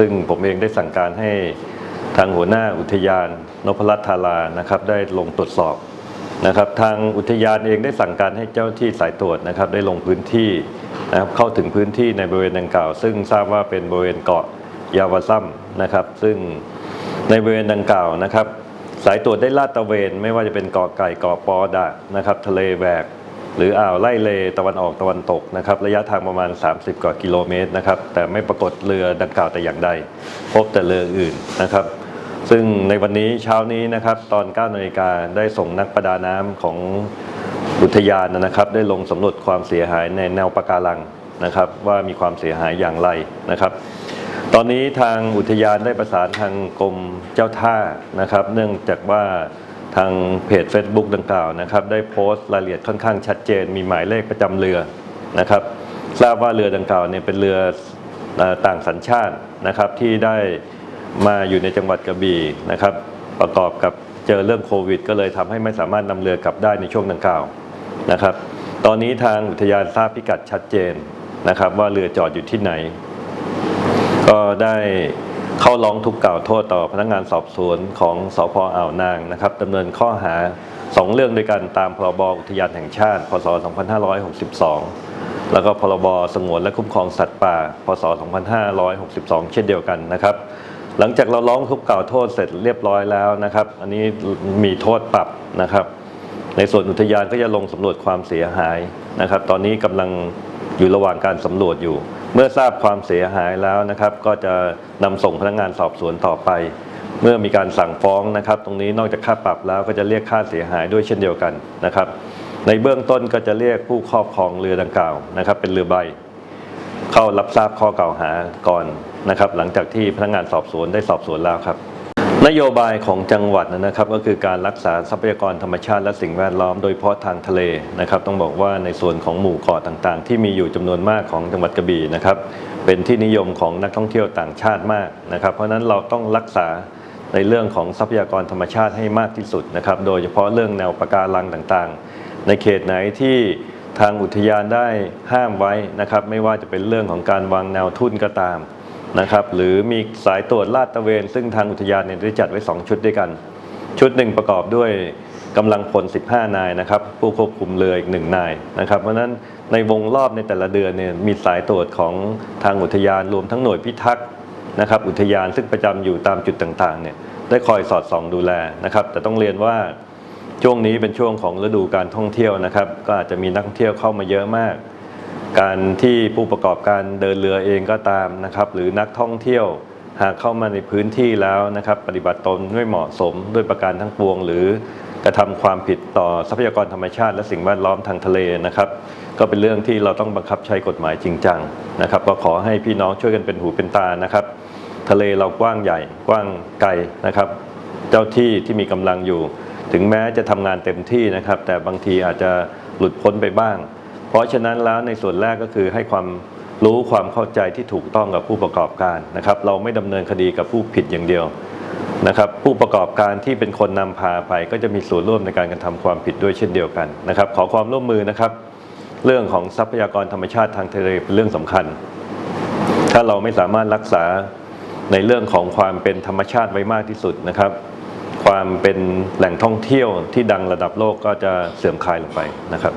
ซึ่งผมเองได้สั่งการให้ทางหัวหน้าอุทยานนพรัตน์ธารานะครับได้ลงตรวจสอบนะครับทางอุทยานเองได้สั่งการให้เจ้าหน้าที่สายตรวจนะครับได้ลงพื้นที่นะครับเข้าถึงพื้นที่ในบริเวณดังกล่าว ซึ่งทราบว่าเป็นบริเวณเกาะยาวาซัมนะครับ ซึ่งในบริเวณดังกล่าวนะครับ สายตรวจได้ลาดตระเวน ไม่ว่าจะเป็นเกาะไก่เกาะปอดะนะครับ ทะเลแหวก หรืออ่าวไล่เลตะวันออกตะวันตกนะครับระยะทางประมาณ 30 กว่ากิโลเมตรนะครับแต่ไม่ปรากฏเรือดังกล่าวแต่อย่างใด พบแต่เรืออื่นนะครับ ซึ่งในวันนี้เช้านี้นะครับตอน9นาฬิกาได้ส่งนักประดาน้ำของอุทยานนะครับ ได้ลงสำรวจความเสียหายในแนวปะการังนะครับ ว่ามีความเสียหายอย่างไรนะครับตอนนี้ทางอุทยานได้ประสานทางกรมเจ้าท่านะครับ เนื่องจากว่า ทางเพจ Facebook ดังกล่าวนะครับ ได้โพสต์รายละเอียดค่อนข้างชัดเจน มีหมายเลขประจำเรือนะครับ ทราบว่าเรือดังกล่าวเนี่ยเป็นเรือเอ่อต่างสัญชาตินะครับ ที่ได้มาอยู่ในจังหวัดกระบี่นะครับ ประกอบกับเจอเรื่องโควิด ก็เลยทำให้ไม่สามารถนำเรือกลับได้ในช่วงดังกล่าวนะครับ ตอนนี้ทางอุทยานทราบพิกัดชัดเจนนะครับ ว่าเรือจอดอยู่ที่ไหน ก็ได้ เข้าร้องทุกข์กล่าวโทษต่อพนักงานสอบสวนของสพอ่าวนางนะครับดำเนินข้อหา 2 เรื่องด้วยกันตามพรบอุทยานแห่งชาติ พศ 2562 แล้วก็พรบสงวนและคุ้มครองสัตว์ป่า พศ 2562 เช่นเดียวกันนะครับ หลังจากเราร้องทุกข์กล่าวโทษเสร็จเรียบร้อยแล้วนะครับ อันนี้มีโทษปรับนะครับ ในส่วนอุทยานก็จะลงสำรวจความเสียหายนะครับ ตอนนี้กำลัง อยู่ระหว่างการสำรวจอยู่ เมื่อทราบความเสียหายแล้วนะครับ ก็จะนำส่งพนักงานสอบสวนต่อไป เมื่อมีการสั่งฟ้องนะครับ ตรงนี้นอกจากค่าปรับแล้วก็จะเรียกค่าเสียหายด้วยเช่นเดียวกันนะครับ ในเบื้องต้นก็จะเรียกผู้ครอบครองเรือดังกล่าวนะครับ เป็นเรือใบ เข้ารับทราบข้อกล่าวหาก่อนนะครับ หลังจากที่พนักงานสอบสวนได้สอบสวนแล้วครับ นโยบายของจังหวัดนะครับก็คือการรักษาทรัพยากรธรรมชาติและสิ่งแวดล้อมโดยเฉพาะทางทะเลนะครับต้องบอกว่าในส่วนของหมู่เกาะต่างๆ ที่มีอยู่จำนวนมากของจังหวัดกระบี่นะครับเป็นที่นิยมของนักท่องเที่ยวต่างชาติมากนะครับ เพราะฉะนั้นเราต้องรักษาในเรื่องของทรัพยากรธรรมชาติให้มากที่สุดนะครับโดยเฉพาะเรื่องแนวปะการังต่างๆ ในเขตไหนที่ทางอุทยานได้ห้ามไว้นะครับไม่ว่าจะเป็นเรื่องของการวางแนวทุ่นก็ตาม นะครับหรือมีสายตรวจลาดตระเวน ซึ่งทางอุทยานเนี่ยได้จัดไว้ 2 ชุดด้วยกัน ชุดหนึ่งประกอบด้วยกำลังพล 15 นายนะครับผู้ควบคุมเรืออีกหนึ่งนายนะครับเพราะฉะนั้นในวงรอบในแต่ละเดือนเนี่ยมีสายตรวจของทางอุทยานรวมทั้งหน่วยพิทักษ์นะครับอุทยานซึ่งประจำอยู่ตามจุดต่างๆเนี่ยได้คอยสอดส่องดูแลนะครับแต่ต้องเรียนว่าช่วงนี้เป็นช่วงของฤดูการท่องเที่ยวนะครับ ก็อาจจะมีนักท่องเที่ยวเข้ามาเยอะมาก การที่ผู้ประกอบการเดินเรือเองก็ตามนะครับ หรือนักท่องเที่ยวหากเข้ามาในพื้นที่แล้วนะครับ ปฏิบัติตนไม่เหมาะสมด้วยประการทั้งปวง หรือกระทำความผิดต่อทรัพยากรธรรมชาติ และสิ่งแวดล้อมทางทะเลนะครับ ก็เป็นเรื่องที่เราต้องบังคับใช้กฎหมายจริงจังนะครับ ก็ขอให้พี่น้องช่วยกันเป็นหูเป็นตานะครับ ทะเลเรากว้างใหญ่กว้างไกลนะครับ เจ้าที่ที่มีกำลังอยู่ ถึงแม้จะทำงานเต็มที่นะครับ แต่บางทีอาจจะหลุดพ้นไปบ้าง เพราะฉะนั้นแล้วในส่วนแรกก็คือให้ความรู้ความเข้าใจที่ถูกต้องกับผู้ประกอบการนะครับ เราไม่ดำเนินคดีกับผู้ผิดอย่างเดียวนะครับ ผู้ประกอบการที่เป็นคนนำพาไป ก็จะมีส่วนร่วมในการกระทำความผิดด้วยเช่นเดียวกันนะครับ ขอความร่วมมือนะครับ เรื่องของทรัพยากรธรรมชาติทางทะเลเป็นเรื่องสำคัญ ถ้าเราไม่สามารถรักษาในเรื่องของความเป็นธรรมชาติไว้มากที่สุดนะครับ ความเป็นแหล่งท่องเที่ยวที่ดังระดับโลกก็จะเสื่อมคลายลงไปนะครับ